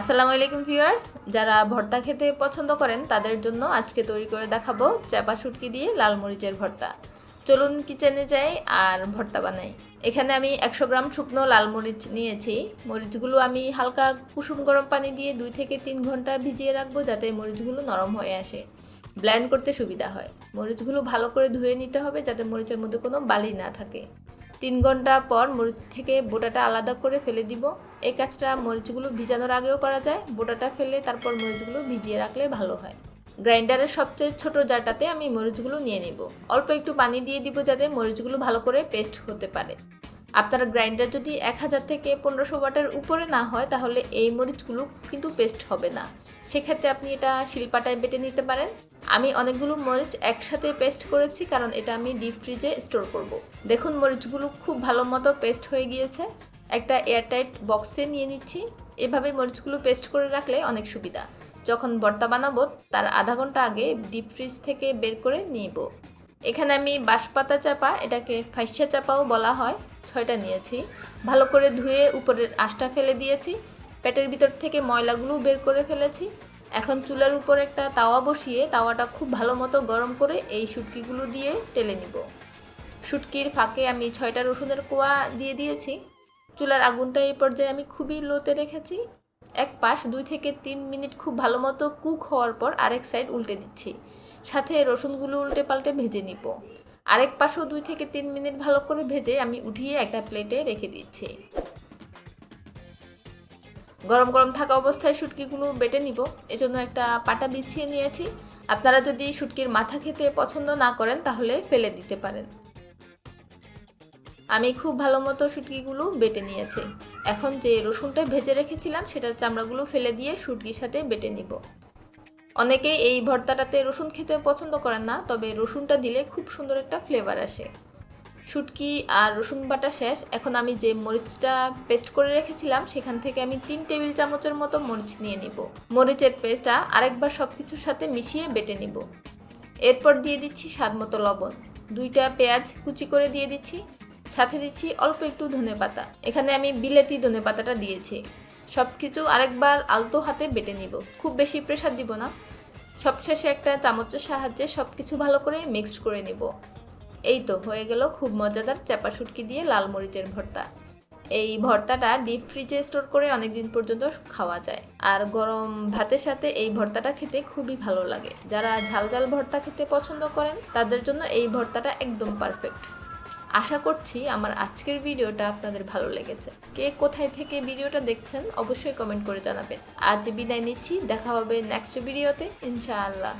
আসসালামু আলাইকুম ভিউয়ার্স। যারা ভর্তা খেতে পছন্দ করেন, তাদের জন্য আজকে তৈরি করে দেখাবো চাপা শুটকি দিয়ে লাল মরিচের ভর্তা। চলুন কিচেনে যাই আর ভর্তা বানাই। এখানে আমি একশো গ্রাম শুকনো লাল মরিচ নিয়েছি। মরিচগুলো আমি হালকা কুসুম গরম পানি দিয়ে দুই থেকে তিন ঘণ্টা ভিজিয়ে রাখব যাতে মরিচগুলো নরম হয়ে আসে। ব্ল্যান্ড করতে সুবিধা হয়। মরিচগুলো ভালো করে ধুয়ে নিতে হবে যাতে মরিচের মধ্যে কোনো বালি না থাকে। তিন ঘণ্টা পর মরিচ থেকে বোটাটা আলাদা করে ফেলে দিব। এই কাজটা মরিচগুলো ভিজানোর আগেও করা যায়, বোটাটা ফেলে তারপর মরিচগুলো ভিজিয়ে রাখলে ভালো হয়। গ্রাইন্ডারের সবচেয়ে ছোট জারটাতে আমি মরিচগুলো নিয়ে নিব। অল্প একটু পানি দিয়ে দিব যাতে মরিচগুলো ভালো করে পেস্ট হতে পারে। আপনার গ্রাইন্ডার যদি এক হাজার থেকে পনেরোশো ওয়াটের উপরে না হয়, তাহলে এই মরিচগুলো কিন্তু পেস্ট হবে না। সেক্ষেত্রে আপনি এটা শিলপাটায় বেটে নিতে পারেন। আমি অনেকগুলো মরিচ একসাথে পেস্ট করেছি, কারণ এটা আমি ডিপ ফ্রিজে স্টোর করব। দেখুন, মরিচগুলো খুব ভালো মতো পেস্ট হয়ে গিয়েছে। একটা এয়ারটাইট বক্সে নিয়ে নিচ্ছি। এভাবে মরিচগুলো পেস্ট করে রাখলে অনেক সুবিধা। যখন ভর্তা বানাবো, তার আধা ঘণ্টা আগে ডিপ ফ্রিজ থেকে বের করে নিব। এখানে আমি বাঁশপাতা চাপা, এটাকে ফাইসা চাপাও বলা হয়, ছয়টা নিয়েছি। ভালো করে ধুয়ে উপরের আঁশটা ফেলে দিয়েছি। পেটের ভিতর থেকে ময়লাগুলো বের করে ফেলেছি। এখন চুলার উপর একটা তাওয়া বসিয়ে তাওয়াটা খুব ভালো মতো গরম করে এই শুটকিগুলো দিয়ে টেলে নিব। শুটকির ফাঁকে আমি ছয়টা রসুনের কোয়া দিয়ে দিয়েছি। চুলার আগুনটা এই পর্যায়ে আমি খুবই লোতে রেখেছি। এক পাশ দুই থেকে তিন মিনিট খুব ভালো মতো কুক হওয়ার পর আরেক সাইড উল্টে দিচ্ছি। সাথে রসুনগুলো উল্টে পাল্টে ভেজে নিব। আরেক পাশও দুই থেকে তিন মিনিট ভালো করে ভেজে আমি উঠিয়ে একটা প্লেটে রেখে দিচ্ছি। গরম গরম থাকা অবস্থায় শুটকিগুলো বেটে নিব। এজন্য একটা পাটা বিছিয়ে নিয়েছি। আপনারা যদি শুটকির মাথা খেতে পছন্দ না করেন তাহলে ফেলে দিতে পারেন। আমি খুব ভালো মতো শুটকিগুলো বেটে নিয়েছি। এখন যে রসুনটা ভেজে রেখেছিলাম, সেটার চামড়াগুলো ফেলে দিয়ে শুটকির সাথে বেটে নিব। অনেকেই এই ভর্তাটাতে রসুন খেতে পছন্দ করেন না, তবে রসুনটা দিলে খুব সুন্দর একটা ফ্লেভার আসে। শুটকি আর রসুন বাটা শেষ। এখন আমি যে মরিচটা পেস্ট করে রেখেছিলাম, সেখান থেকে আমি তিন টেবিল চামচের মতো মরিচ নিয়ে নিব। মরিচের পেস্টটা আরেকবার সব কিছুর সাথে মিশিয়ে বেটে নিব। এরপর দিয়ে দিচ্ছি স্বাদ মতো লবণ। দুইটা পেঁয়াজ কুচি করে দিয়ে দিচ্ছি। সাথে দিচ্ছি অল্প একটু ধনে পাতা। এখানে আমি বিলেতি ধনে পাতাটা দিয়েছি। সব কিছু আরেকবার আলতো হাতে বেটে নিব। খুব বেশি প্রেশার দিব না। সবশেষে একটা চামচের সাহায্যে সব কিছু ভালো করে মিক্সড করে নিব। এই তো হয়ে গেল খুব মজাদার চাপা শুটকি দিয়ে লাল মরিচের ভর্তা। এই ভর্তাটা ডিপ ফ্রিজে স্টোর করে অনেক দিন পর্যন্ত খাওয়া যায়। আর গরম ভাতের সাথে এই ভর্তাটা খেতে খুবই ভালো লাগে। যারা ঝাল ঝাল ভর্তা খেতে পছন্দ করেন, তাদের জন্য এই ভর্তাটা একদম পারফেক্ট আশা করছি আমার আজকের ভিডিওটা আপনাদের ভালো লেগেছে। কে কোথায় থেকে ভিডিওটা দেখছেন অবশ্যই কমেন্ট করে জানাবেন। আজ বিদায় নিচ্ছি, দেখা হবে নেক্সট ভিডিওতে ইনশাআল্লাহ।